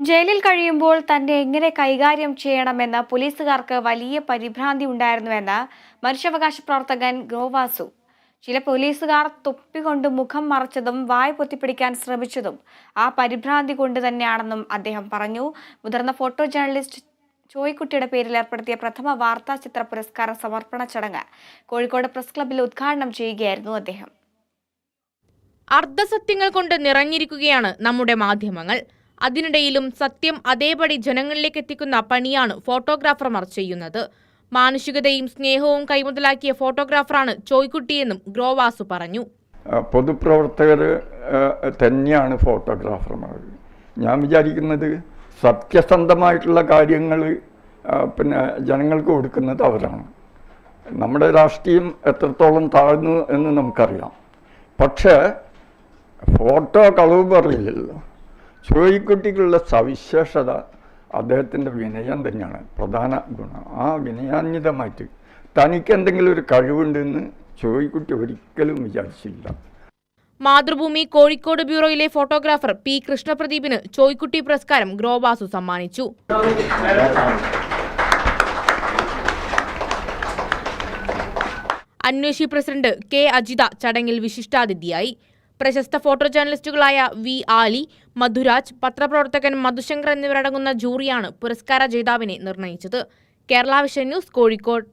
ജയിലിൽ കഴിയുമ്പോൾ തന്നെ എങ്ങനെ കൈകാര്യം ചെയ്യണമെന്ന് പോലീസുകാർക്ക് വലിയ പരിഭ്രാന്തി ഉണ്ടായിരുന്നുവെന്ന് മനുഷ്യാവകാശ പ്രവർത്തകൻ ഗ്രോവാസു ചില പോലീസുകാർ തൊപ്പികൊണ്ട് മുഖം മറച്ചതും വായ പൊത്തിപ്പിടിക്കാൻ ശ്രമിച്ചതും ആ പരിഭ്രാന്തി കൊണ്ട് തന്നെയാണെന്നും അദ്ദേഹം പറഞ്ഞു. മുതിർന്ന ഫോട്ടോ ജേർണലിസ്റ്റ് ചോയ്ക്കുട്ടിയുടെ പേരിൽ ഏർപ്പെടുത്തിയ പ്രഥമ വാർത്താ ചിത്ര പുരസ്കാര സമർപ്പണ ചടങ്ങ് കോഴിക്കോട് പ്രസ് ക്ലബ്ബിൽ ഉദ്ഘാടനം ചെയ്യുകയായിരുന്നു അദ്ദേഹം. അർദ്ധസത്യങ്ങൾ കൊണ്ട് നിറഞ്ഞിരിക്കുകയാണ് നമ്മുടെ മാധ്യമങ്ങൾ. അതിനിടയിലും സത്യം അതേപടി ജനങ്ങളിലേക്ക് എത്തിക്കുന്ന പണിയാണ് ഫോട്ടോഗ്രാഫർമാർ ചെയ്യുന്നത്. മാനുഷികതയും സ്നേഹവും കൈമുതലാക്കിയ ഫോട്ടോഗ്രാഫറാണ് ചോയ്ക്കുട്ടിയെന്നും ഗ്രോവാസു പറഞ്ഞു. പൊതുപ്രവർത്തകർ തന്നെയാണ് ഫോട്ടോഗ്രാഫർമാർ. ഞാൻ വിചാരിക്കുന്നത് സത്യസന്ധമായിട്ടുള്ള കാര്യങ്ങൾ പിന്നെ ജനങ്ങൾക്ക് കൊടുക്കുന്നത് അവരാണ്. നമ്മുടെ രാഷ്ട്രീയം എത്രത്തോളം താഴ്ന്നു എന്ന് നമുക്കറിയാം. പക്ഷേ ഫോട്ടോ കളവ് പറയില്ലല്ലോ ചോയ്ക്കുട്ടിക്കുള്ള സവിശേഷത അദ്ദേഹത്തിന്റെ വിനയം തന്നെയാണ്. പ്രധാന ഗുണം. ആ വിനയാന്വിതമായിട്ട് തനിക്ക് എന്തെങ്കിലും ഒരു കഴിവുണ്ടെന്ന് ചോയിക്കുട്ടി ഒരിക്കലും വിചാരിച്ചില്ല. മാതൃഭൂമി കോഴിക്കോട് ബ്യൂറോയിലെ ഫോട്ടോഗ്രാഫർ പി കൃഷ്ണപ്രദീപിന് ചോയ്ക്കുട്ടി പുരസ്കാരം ഗ്രോബാസു സമ്മാനിച്ചു. അന്വേഷി പ്രസിഡന്റ് കെ അജിത ചടങ്ങിൽ വിശിഷ്ടാതിഥിയായി. പ്രശസ്ത ഫോട്ടോ ജേർണലിസ്റ്റുകളായ വി ആലി മധുരാജ് പത്രപ്രവർത്തകൻ മധുശങ്കർ എന്നിവരടങ്ങുന്ന ജൂറിയാണ് പുരസ്കാര ജേതാവിനെ നിർണയിച്ചത്. Kerala vision news Kozhikode.